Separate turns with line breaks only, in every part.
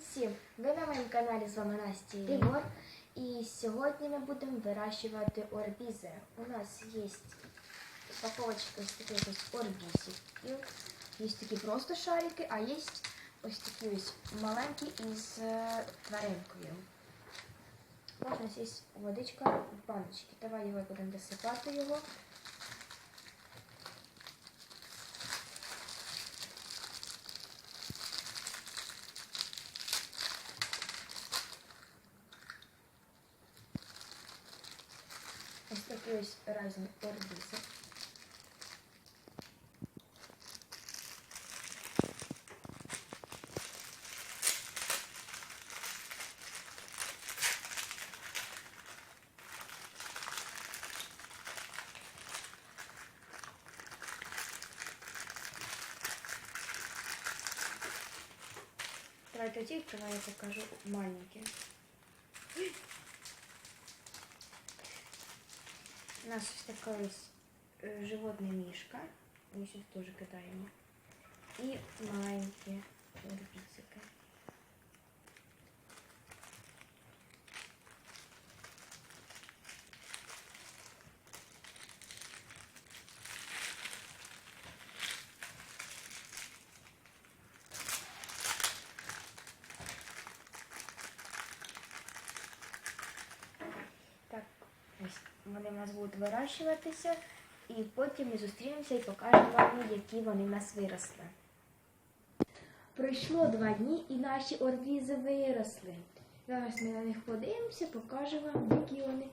всім! Ви на моєму каналі з вами Настя і Єгор. І сьогодні ми будемо вирощувати орбізи. У нас є упаковочка з таких ось орбізів. Є такі просто шарики, а є ось такі ось маленькі із е, тваринкою. Ось у водичка в баночці. Давай його будемо досипати його. Ось такі ось різні орбізи. Давайте ті, давай я покажу маленькі. У нас ось така ось е, животне мішка. Ми сюди теж кидаємо. І маленькі орбіцики. Так, ось Вони в нас будуть вирощуватися, і потім ми зустрінемося і покажемо вам, які вони в нас виросли. Пройшло два дні і наші орбізи виросли. Зараз ми на них подивимося, покажемо вам, які вони.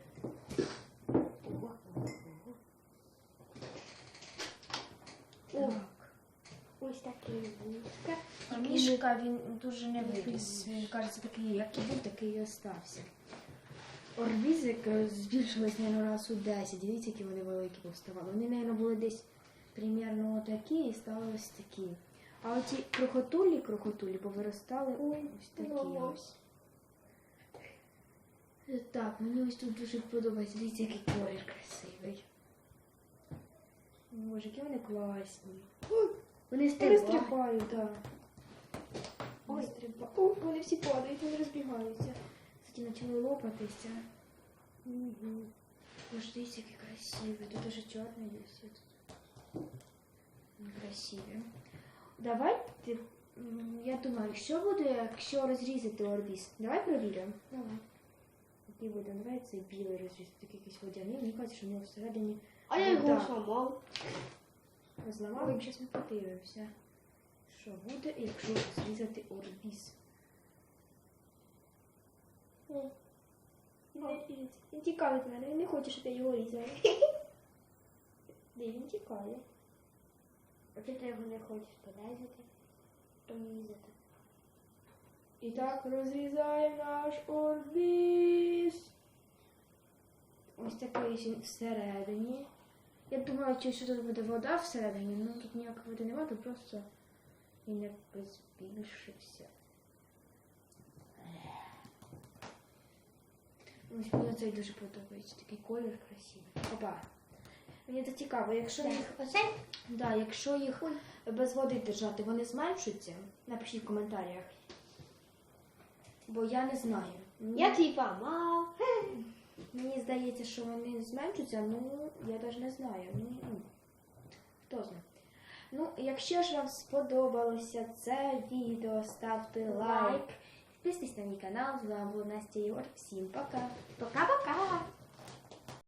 Так.
Ось такий мішка.
А мішка він дуже не виріс. Він кажеться такий, як і був, такий і остався. Орбізик е, збільшились, мабуть, раз у 10. Дивіться, які вони великі повставали. Вони, мабуть, були десь примерно отакі і стали ось такі. А оті крохотулі, крохотулі повиростали ось такі
Ого.
ось. Так, мені ось тут дуже подобається. Дивіться, який колір красивий. Боже, які вони класні. Вони
Стрибають.
стрибають, так.
Ой.
стрибають. Вони всі падають, вони розбігаються. Кстати, почали лопатися.
Угу.
Боже, дивіться, красиві. Тут даже чорний є все тут. Красиві. Давайте, я думаю, що буде, якщо розрізати орбіз? Давай провіримо.
Давай.
Який буде? Давай цей білий розрізати, такий якийсь водяний. Мені кажуть, що в нього всередині
А я його
Да.
зламав.
Зламали, зараз ми подивимося, що буде, якщо зрізати орбіз.
Він не. Тікає від мене, він не хоче, щоб я його різала. Де він тікає? А ти його не хочеш порізати, порізати.
І так розрізаємо наш орбіз. Ось такий він всередині. Я думала, чи що тут буде вода всередині, ну тут ніякої води немає, тут просто він якось збільшився. Ось мені цей дуже подобається, такий колір красивий. Опа. Мені це цікаво, якщо їх, да, якщо їх без води держати, вони зменшуються? Напишіть в коментарях. Бо я не знаю.
Я твій помав.
Мені здається, що вони зменшуються, ну я навіть не знаю. Ну, ну, хто знає. Ну, якщо ж вам сподобалося це відео, ставте лайк.
Лайк.
Підписуйтесь на мій канал. З вами була Настя Єгор. Всім пока.
Пока-пока!